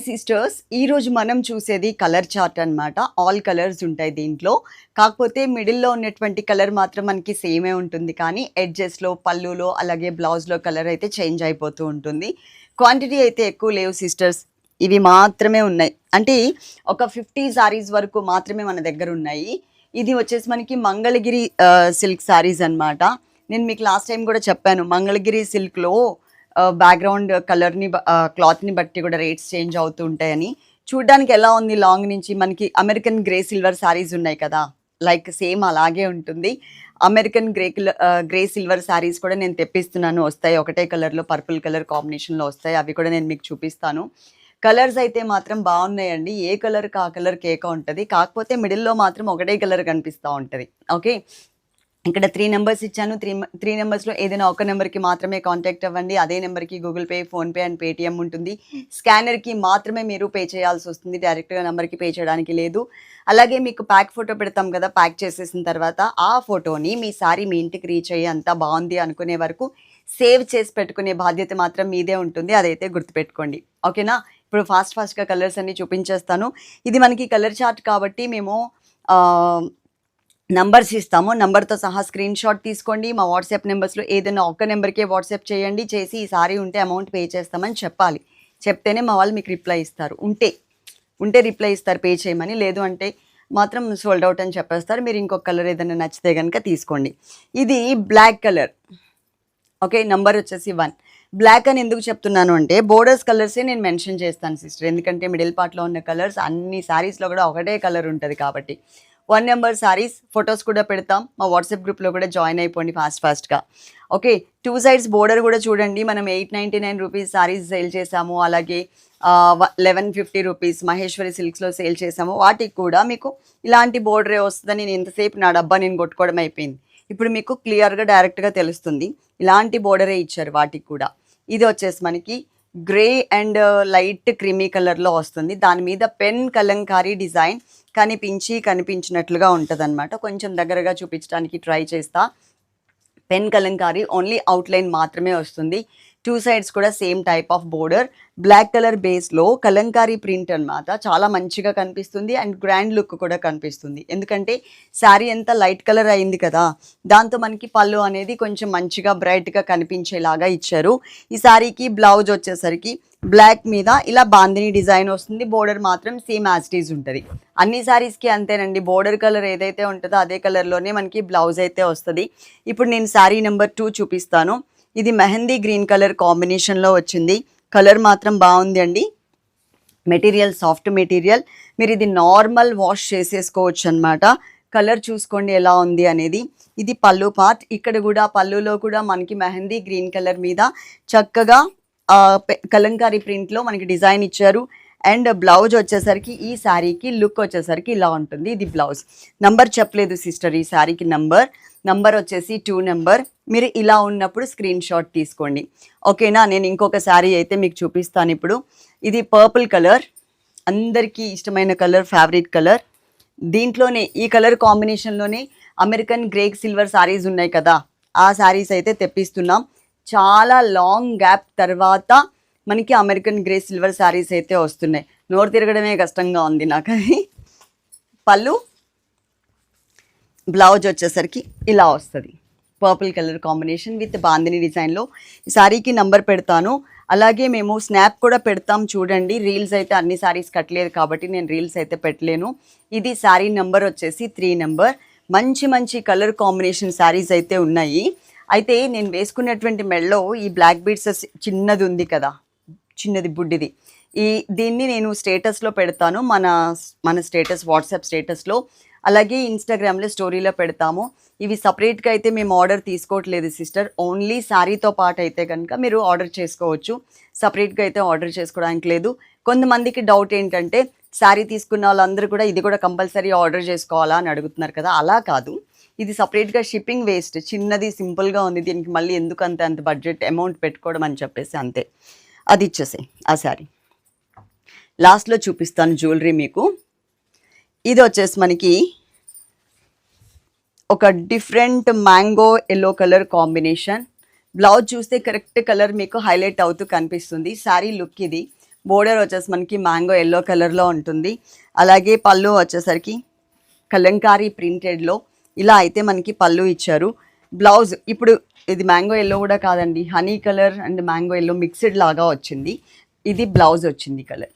Sisters ఈరోజు మనం చూసేది కలర్ చార్ట్ అనమాట ఆల్ కలర్స్ ఉంటాయి దీంట్లో. కాకపోతే మిడిల్లో ఉన్నటువంటి కలర్ మాత్రం మనకి సేమే ఉంటుంది. కానీ ఎడ్జెస్లో పళ్ళులో అలాగే బ్లౌజ్లో కలర్ అయితే చేంజ్ అయిపోతూ ఉంటుంది. క్వాంటిటీ అయితే ఎక్కువ లేవు సిస్టర్స్. ఇవి మాత్రమే ఉన్నాయి. అంటే ఒక ఫిఫ్టీ శారీస్ వరకు మాత్రమే మన దగ్గర ఉన్నాయి. ఇది వచ్చేసి మనకి మంగళగిరి సిల్క్ సారీస్ అన్నమాట. నేను మీకు లాస్ట్ టైం కూడా చెప్పాను. మంగళగిరి సిల్క్లో బ్యాక్గ్రౌండ్ కలర్ని క్లాత్ని బట్టి కూడా రేట్స్ చేంజ్ అవుతూ ఉంటాయని. చూడ్డానికి ఎలా ఉంది లాంగ్ నుంచి? మనకి అమెరికన్ గ్రే సిల్వర్ సారీస్ ఉన్నాయి కదా. లైక్ సేమ్ అలాగే ఉంటుంది. American grey grey silver sarees కూడా నేను తెప్పిస్తున్నాను. వస్తాయి ఒకటే కలర్లో పర్పుల్ కలర్ కాంబినేషన్లో వస్తాయి. అవి కూడా నేను మీకు చూపిస్తాను. కలర్స్ అయితే మాత్రం బాగున్నాయండి. ఏ కలర్ ఆ కలర్ కేక ఉంటుంది. కాకపోతే మిడిల్లో మాత్రం ఒకటే కలర్ కనిపిస్తూ ఉంటుంది. ఓకే ఇక్కడ త్రీ నెంబర్స్ ఇచ్చాను. త్రీ త్రీ నెంబర్స్లో ఏదైనా ఒక నెంబర్కి మాత్రమే కాంటాక్ట్ అవ్వండి. అదే నెంబర్కి Google Pay PhonePe and Paytm ఉంటుంది. స్కానర్కి మాత్రమే మీరు పే చేయాల్సి వస్తుంది. డైరెక్ట్గా నెంబర్కి పే చేయడానికి లేదు. అలాగే మీకు ప్యాక్ ఫోటో పెడతాం కదా ప్యాక్ చేసేసిన తర్వాత ఆ ఫోటోని మీ సారీ మీ ఇంటికి రీచ్ అయ్యి అంతా బాగుంది అనుకునే వరకు సేవ్ చేసి పెట్టుకునే బాధ్యత మాత్రం మీదే ఉంటుంది. అదైతే గుర్తుపెట్టుకోండి. ఓకేనా? ఇప్పుడు ఫాస్ట్ ఫాస్ట్గా కలర్స్ అన్ని చూపించేస్తాను. ఇది మనకి కలర్ చార్ట్ కాబట్టి మేము నంబర్స్ ఇస్తాము. నంబర్తో సహా స్క్రీన్ షాట్ తీసుకోండి. మా వాట్సాప్ నెంబర్స్లో ఏదైనా ఒక్క నెంబర్కే వాట్సాప్ చేయండి. చేసి ఈ సారీ ఉంటే అమౌంట్ పే చేస్తామని చెప్పాలి. చెప్తేనే మా వాళ్ళు మీకు రిప్లై ఇస్తారు. ఉంటే ఉంటే రిప్లై ఇస్తారు పే చేయమని. లేదు అంటే మాత్రం సోల్డ్ అవుట్ అని చెప్పేస్తారు. మీరు ఇంకొక కలర్ ఏదైనా నచ్చితే కనుక తీసుకోండి. ఇది బ్లాక్ కలర్. ఓకే నంబర్ వచ్చేసి వన్. బ్లాక్ అని ఎందుకు చెప్తున్నాను అంటే బోర్డర్స్ కలర్సే నేను మెన్షన్ చేస్తాను సిస్టర్. ఎందుకంటే మిడిల్ పార్ట్లో ఉన్న కలర్స్ అన్ని సారీస్లో కూడా ఒకటే కలర్ ఉంటుంది కాబట్టి. వన్ నెంబర్ శారీస్ ఫొటోస్ కూడా పెడతాం మా వాట్సాప్ గ్రూప్లో కూడా జాయిన్ అయిపోండి ఫాస్ట్ ఫాస్ట్గా ఓకే టూ సైడ్స్ బోర్డర్ కూడా చూడండి మనం eight ninety nine rupees sarees sale చేసాము అలాగే లెవెన్ ఫిఫ్టీ రూపీస్ మహేశ్వరి సిల్క్స్లో సేల్ చేసాము వాటికి కూడా మీకు ఇలాంటి బోర్డరే వస్తుందని నేను ఇంతసేపు నా డబ్బా నేను కొట్టుకోవడం అయిపోయింది ఇప్పుడు మీకు క్లియర్గా డైరెక్ట్గా తెలుస్తుంది ఇలాంటి బోర్డరే ఇచ్చారు వాటికి కూడా ఇది వచ్చేసి మనకి గ్రే అండ్ లైట్ క్రీమీ కలర్లో వస్తుంది. దాని మీద పెన్ కలంకారీ డిజైన్ కనిపించి కనిపించినట్లుగా ఉంటుంది కొంచెం దగ్గరగా చూపించడానికి ట్రై చేస్తా. పెన్ కలంకారీ ఓన్లీ అవుట్లైన్ మాత్రమే వస్తుంది. టూ సైడ్స్ కూడా same type of border black colour బేస్లో కలంకారీ ప్రింట్ అన్నమాట. చాలా మంచిగా కనిపిస్తుంది అండ్ గ్రాండ్ లుక్ కూడా కనిపిస్తుంది. ఎందుకంటే శారీ ఎంత లైట్ కలర్ అయింది కదా దాంతో మనకి పళ్ళు అనేది కొంచెం మంచిగా బ్రైట్గా కనిపించేలాగా ఇచ్చారు. ఈ శారీకి బ్లౌజ్ వచ్చేసరికి బ్లాక్ మీద ఇలా బాందిని డిజైన్ వస్తుంది. బోర్డర్ మాత్రం సేమ్ యాజ్టీజ్ ఉంటుంది. అన్ని శారీస్కి అంతేనండి. బోర్డర్ కలర్ ఏదైతే ఉంటుందో అదే కలర్లోనే మనకి బ్లౌజ్ అయితే వస్తుంది. ఇప్పుడు నేను శారీ నెంబర్ టూ చూపిస్తాను. ఇది మెహందీ గ్రీన్ కలర్ కాంబినేషన్లో వచ్చింది. కలర్ మాత్రం బాగుంది అండి. మెటీరియల్ సాఫ్ట్ మెటీరియల్ మీరు ఇది నార్మల్ వాష్ చేసేసుకోవచ్చు అనమాట కలర్ చూసుకోండి ఎలా ఉంది అనేది. ఇది పళ్ళు పార్ట్ ఇక్కడ కూడా పళ్ళులో కూడా మనకి మెహందీ గ్రీన్ కలర్ మీద చక్కగా కలంకారీ ప్రింట్లో మనకి డిజైన్ ఇచ్చారు. అండ్ బ్లౌజ్ వచ్చేసరికి ఈ శారీకి లుక్ వచ్చేసరికి ఇలా ఉంటుంది. ఇది బ్లౌజ్ నంబర్ చెప్పలేదు సిస్టర్ ఈ శారీకి నంబర్ నంబర్ వచ్చేసి టూ నెంబర్. మీరు ఇలా ఉన్నప్పుడు స్క్రీన్ షాట్ తీసుకోండి. ఓకేనా? నేను ఇంకొక శారీ అయితే మీకు చూపిస్తాను ఇప్పుడు. ఇది పర్పుల్ కలర్. అందరికీ ఇష్టమైన కలర్ ఫేవరెట్ కలర్. దీంట్లోనే ఈ కలర్ కాంబినేషన్లోనే అమెరికన్ గ్రేక్ సిల్వర్ సారీస్ ఉన్నాయి కదా? ఆ శారీస్ అయితే తెప్పిస్తున్నాం. చాలా లాంగ్ గ్యాప్ తర్వాత మనకి అమెరికన్ గ్రే సిల్వర్ సారీస్ అయితే వస్తున్నాయి. నోరు తిరగడమే కష్టంగా ఉంది నాకు అది పళ్ళు? బ్లౌజ్ వచ్చేసరికి ఇలా వస్తుంది. Purple colour combination with bandhani డిజైన్లో శారీకి నంబర్ పెడతాను. అలాగే మేము స్నాప్ కూడా పెడతాం చూడండి. రీల్స్ అయితే అన్ని శారీస్ కట్టలేదు కాబట్టి నేను రీల్స్ అయితే పెట్టలేను. ఇది శారీ నెంబర్ వచ్చేసి త్రీ నెంబర్ మంచి మంచి కలర్ కాంబినేషన్ శారీస్ అయితే ఉన్నాయి. అయితే నేను వేసుకున్నటువంటి మెడలో ఈ బ్లాక్ బీడ్స్ చిన్నది ఉంది కదా. చిన్నది బుడ్డిది. ఈ దీన్ని నేను స్టేటస్లో పెడతాను. మన మన స్టేటస్ వాట్సాప్ స్టేటస్లో అలాగే ఇన్స్టాగ్రామ్లో స్టోరీలో పెడతాము. ఇవి సపరేట్గా అయితే మేము ఆర్డర్ తీసుకోవట్లేదు సిస్టర్ ఓన్లీ శారీతో పాటు అయితే కనుక మీరు ఆర్డర్ చేసుకోవచ్చు. సపరేట్గా అయితే ఆర్డర్ చేసుకోవడానికి లేదు. కొంతమందికి డౌట్ ఏంటంటే శారీ తీసుకున్న వాళ్ళందరూ కూడా ఇది కూడా కంపల్సరీ ఆర్డర్ చేసుకోవాలా అని అడుగుతున్నారు కదా. అలా కాదు. ఇది సపరేట్గా షిప్పింగ్ వేస్ట్ చిన్నది సింపుల్గా ఉంది. దీనికి మళ్ళీ ఎందుకు అంత అంత బడ్జెట్ అమౌంట్ పెట్టుకోవడం అని చెప్పేసి అంతే. అది ఇచ్చేసాయి ఆ శారీ లాస్ట్లో చూపిస్తాను జ్యువెలరీ మీకు. ఇది వచ్చేసి మనకి ఒక different mango yellow colour combination. Blouse చూస్తే కరెక్ట్ కలర్ మీకు హైలైట్ అవుతూ కనిపిస్తుంది. శారీ లుక్ ఇది. బోర్డర్ వచ్చేసి మనకి మ్యాంగో ఎల్లో కలర్లో ఉంటుంది. అలాగే పళ్ళు వచ్చేసరికి కలంకారీ ప్రింటెడ్లో ఇలా అయితే మనకి పళ్ళు ఇచ్చారు. బ్లౌజ్ ఇప్పుడు ఇది మ్యాంగో ఎల్లో కూడా కాదండి. Honey colour and mango yellow mixed లాగా వచ్చింది. ఇది బ్లౌజ్ వచ్చింది కలర్.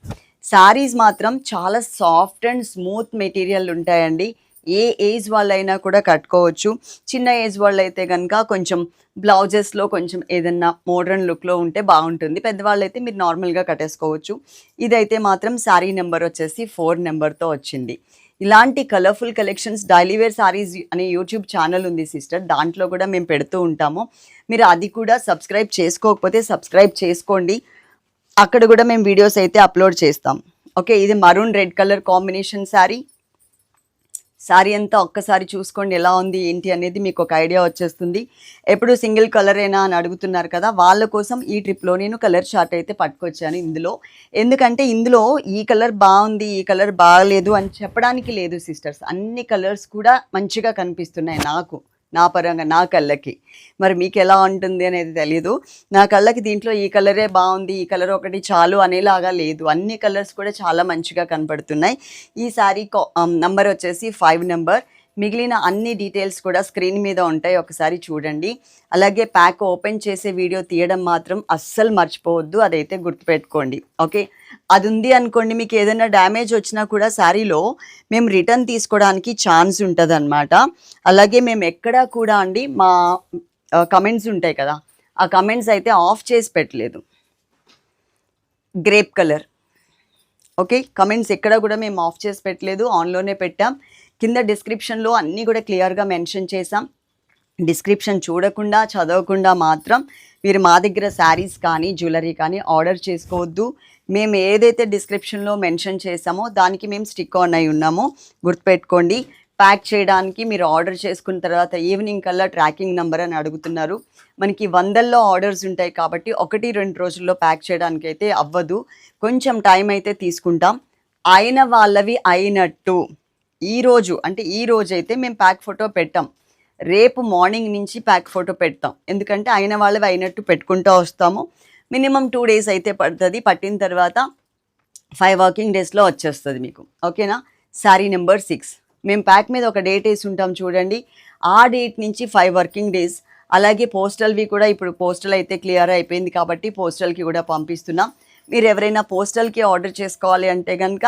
శారీస్ మాత్రం చాలా సాఫ్ట్ అండ్ స్మూత్ మెటీరియల్ ఉంటాయండి. ఏ ఏజ్ వాళ్ళైనా కూడా కట్టుకోవచ్చు. చిన్న ఏజ్ వాళ్ళైతే కనుక కొంచెం బ్లౌజెస్లో కొంచెం ఏదన్నా మోడర్న్ లుక్లో ఉంటే బాగుంటుంది. పెద్దవాళ్ళైతే మీరు నార్మల్గా కట్టేసుకోవచ్చు. ఇదైతే మాత్రం శారీ నెంబర్ వచ్చేసి ఫోర్ నెంబర్తో వచ్చింది. ఇలాంటి colourful collections daily wear sarees అనే యూట్యూబ్ ఛానల్ ఉంది సిస్టర్. దాంట్లో కూడా మేము పెడుతూ ఉంటాము. మీరు అది కూడా సబ్స్క్రైబ్ చేసుకోకపోతే సబ్స్క్రైబ్ చేసుకోండి. అక్కడ కూడా మేము వీడియోస్ అయితే అప్లోడ్ చేస్తాం. ఓకే ఇది maroon red colour combination saree saree అంతా ఒక్కసారి చూసుకోండి ఎలా ఉంది ఏంటి అనేది మీకు ఒక ఐడియా వచ్చేస్తుంది. ఎప్పుడు సింగిల్ కలర్ అయినా అని అడుగుతున్నారు కదా వాళ్ళ కోసం ఈ ట్రిప్లో నేను కలర్ షార్ట్ అయితే పట్టుకొచ్చాను ఇందులో. ఎందుకంటే ఇందులో ఈ కలర్ బాగుంది ఈ కలర్ బాగలేదు అని చెప్పడానికి లేదు సిస్టర్స్ అన్ని కలర్స్ కూడా మంచిగా కనిపిస్తున్నాయి నాకు. నా పరంగా నా కళ్ళకి. మరి మీకు ఎలా ఉంటుంది అనేది తెలీదు. నా కళ్ళకి దీంట్లో ఈ కలరే బాగుంది ఈ కలర్ ఒకటి చాలు అనేలాగా లేదు. అన్ని కలర్స్ కూడా చాలా మంచిగా కనపడుతున్నాయి. ఈ శారీ నంబర్ వచ్చేసి ఫైవ్ నెంబర్. మిగిలిన అన్ని డీటెయిల్స్ కూడా స్క్రీన్ మీద ఉంటాయి. ఒకసారి చూడండి. అలాగే ప్యాక్ ఓపెన్ చేసే వీడియో తీయడం మాత్రం అస్సలు మర్చిపోవద్దు. అదైతే గుర్తుపెట్టుకోండి. ఓకే? అది ఉంది అనుకోండి మీకు ఏదైనా డ్యామేజ్ వచ్చినా కూడా శారీలో మేము రిటర్న్ తీసుకోవడానికి ఛాన్స్ ఉంటుంది అలాగే మేము ఎక్కడా కూడా అండి మా కమెంట్స్ ఉంటాయి కదా ఆ కమెంట్స్ అయితే ఆఫ్ చేసి పెట్టలేదు. Grape colour. ఓకే కమెంట్స్ ఎక్కడ కూడా మేము ఆఫ్ చేసి పెట్టలేదు ఆన్లోనే పెట్టాం. కింద డిస్క్రిప్షన్లో అన్నీ కూడా క్లియర్గా మెన్షన్ చేసాం డిస్క్రిప్షన్ చూడకుండా చదవకుండా మాత్రం మీరు మా దగ్గర శారీస్ కానీ జ్యువెలరీ కానీ ఆర్డర్ చేసుకోవద్దు. మేము ఏదైతే డిస్క్రిప్షన్లో మెన్షన్ చేసామో దానికి మేము స్టిక్ ఆన్ అయి ఉన్నామో. గుర్తుపెట్టుకోండి ప్యాక్ చేయడానికి మీరు ఆర్డర్ చేసుకున్న తర్వాత ఈవినింగ్ కల్లా ట్రాకింగ్ నెంబర్ అని అడుగుతున్నారు. మనకి వందల్లో ఆర్డర్స్ ఉంటాయి కాబట్టి ఒకటి రెండు రోజుల్లో ప్యాక్ చేయడానికి అయితే అవ్వదు. కొంచెం టైం అయితే తీసుకుంటాం. అయిన వాళ్ళవి అయినట్టు. ఈ రోజు అంటే ఈ రోజు అయితే మేము ప్యాక్ ఫోటో పెట్టాం. రేపు మార్నింగ్ నుంచి ప్యాక్ ఫోటో పెడతాం. ఎందుకంటే అయిన వాళ్ళవి అయినట్టు పెట్టుకుంటూ వస్తాము. మినిమం టూ డేస్ అయితే పడుతుంది. పట్టిన తర్వాత ఫైవ్ వర్కింగ్ డేస్లో వచ్చేస్తుంది మీకు. ఓకేనా? శారీ నెంబర్ సిక్స్ మేము ప్యాక్ మీద ఒక డేట్ వేసి ఉంటాం చూడండి. ఆ డేట్ నుంచి ఫైవ్ వర్కింగ్ డేస్ అలాగే పోస్టల్వి కూడా ఇప్పుడు పోస్టల్ అయితే క్లియర్ అయిపోయింది కాబట్టి పోస్టల్కి కూడా పంపిస్తున్నాం. మీరు ఎవరైనా పోస్టల్కి ఆర్డర్ చేసుకోవాలి అంటే కనుక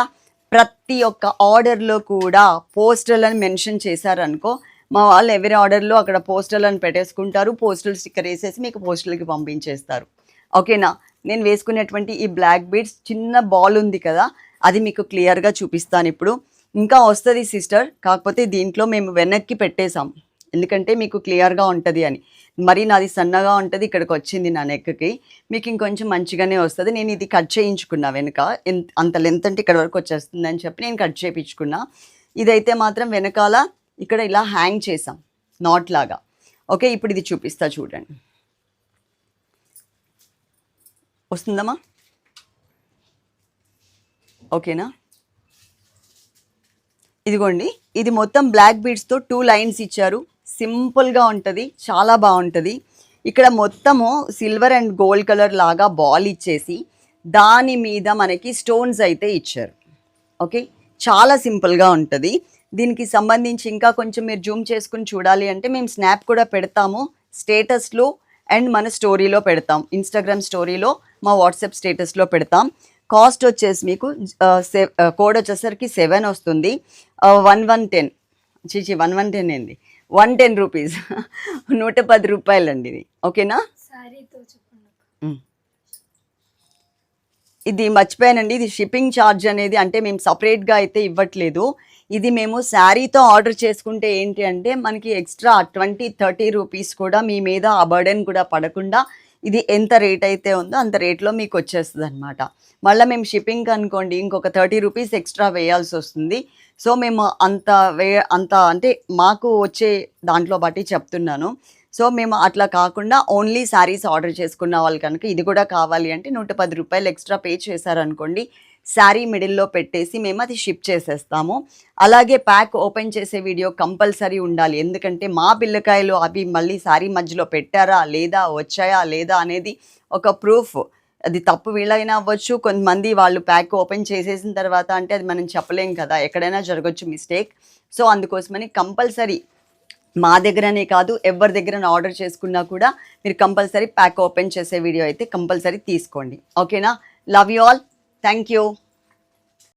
ప్రతి ఒక్క ఆర్డర్లో కూడా పోస్టల్ అని మెన్షన్ చేశారనుకో మా వాళ్ళు ఎవరి ఆర్డర్లో అక్కడ పోస్టల్ అని పెట్టేసుకుంటారు. పోస్టల్ స్టిక్కర్ వేసేసి మీకు పోస్టల్కి పంపించేస్తారు. ఓకేనా? నేను వేసుకునేటువంటి ఈ బ్లాక్ బీడ్స్ చిన్న బాల్ ఉంది కదా అది మీకు క్లియర్గా చూపిస్తాను ఇప్పుడు. ఇంకా వస్తుంది సిస్టర్ కాకపోతే దీంట్లో మేము వెనక్కి పెట్టేశాం. ఎందుకంటే మీకు క్లియర్గా ఉంటుంది అని. మరి నాది సన్నగా ఉంటుంది ఇక్కడికి వచ్చింది నా నెక్కి. మీకు ఇంకొంచెం మంచిగానే వస్తుంది. నేను ఇది కట్ చేయించుకున్నా వెనుక. అంత లెంత్ అంటే ఇక్కడ వరకు వచ్చేస్తుంది అని చెప్పి నేను కట్ చేయించుకున్నా. ఇదైతే మాత్రం వెనకాల ఇక్కడ ఇలా హ్యాంగ్ చేసాం నాట్ లాగా. ఓకే ఇప్పుడు ఇది చూపిస్తా చూడండి. వస్తుందమ్మా? ఓకేనా? ఇదిగోండి ఇది మొత్తం బ్లాక్ బీడ్స్తో టూ లైన్స్ ఇచ్చారు. సింపుల్గా ఉంటుంది చాలా బాగుంటుంది. ఇక్కడ మొత్తము సిల్వర్ అండ్ గోల్డ్ కలర్ లాగా బాల్ ఇచ్చేసి దాని మీద మనకి స్టోన్స్ అయితే ఇచ్చారు. ఓకే? చాలా సింపుల్గా ఉంటుంది. దీనికి సంబంధించి ఇంకా కొంచెం మీరు జూమ్ చేసుకుని చూడాలి అంటే మేము స్నాప్ కూడా పెడతాము స్టేటస్లో అండ్ మన స్టోరీలో పెడతాం. ఇన్స్టాగ్రామ్ స్టోరీలో మా వాట్సాప్ స్టేటస్లో పెడతాం. కాస్ట్ వచ్చేసి మీకు కోడ్ వచ్చేసరికి సెవెన్ వస్తుంది. One one ten. చిచి వన్ వన్ టెన్ ఏంది? One ten rupees. నూట పది రూపాయలండి ఇది. ఓకేనా. ఇది మర్చిపోయానండి. ఇది షిప్పింగ్ ఛార్జ్ అనేది అంటే మేము సపరేట్గా అయితే ఇవ్వట్లేదు. ఇది మేము శారీతో ఆర్డర్ చేసుకుంటే ఏంటి అంటే మనకి ఎక్స్ట్రా ట్వంటీ థర్టీ రూపీస్ కూడా మీ మీద ఆ బర్డెన్ కూడా పడకుండా ఇది ఎంత రేట్ అయితే ఉందో అంత రేట్లో మీకు వచ్చేస్తుంది అనమాట మళ్ళీ మేము షిప్పింగ్ అనుకోండి ఇంకొక థర్టీ రూపీస్ ఎక్స్ట్రా వేయాల్సి వస్తుంది. సో మేము అంత వే అంత అంటే మాకు వచ్చే దాంట్లో బట్టి చెప్తున్నాను. సో మేము అట్లా కాకుండా ఓన్లీ శారీస్ ఆర్డర్ చేసుకున్న వాళ్ళు కనుక ఇది కూడా కావాలి అంటే నూట పది రూపాయలు ఎక్స్ట్రా పే చేశారనుకోండి శారీ మిడిల్లో పెట్టేసి మేము అది షిప్ చేసేస్తాము. అలాగే ప్యాక్ ఓపెన్ చేసే వీడియో కంపల్సరీ ఉండాలి. ఎందుకంటే మా పిల్లకాయలు అవి మళ్ళీ శారీ మధ్యలో పెట్టారా లేదా వచ్చాయా లేదా అనేది ఒక ప్రూఫ్. అది తప్పు వీళ్ళైనా అవ్వచ్చు. కొంతమంది వాళ్ళు ప్యాక్ ఓపెన్ చేసేసిన తర్వాత అంటే అది మనం చెప్పలేం కదా. ఎక్కడైనా జరగచ్చు మిస్టేక్. సో అందుకోసమని కంపల్సరీ మా దగ్గరనే కాదు ఎవరి దగ్గర ఆర్డర్ చేసుకున్నా కూడా మీరు కంపల్సరీ ప్యాక్ ఓపెన్ చేసే వీడియో అయితే కంపల్సరీ తీసుకోండి. ఓకేనా? Love you all thank you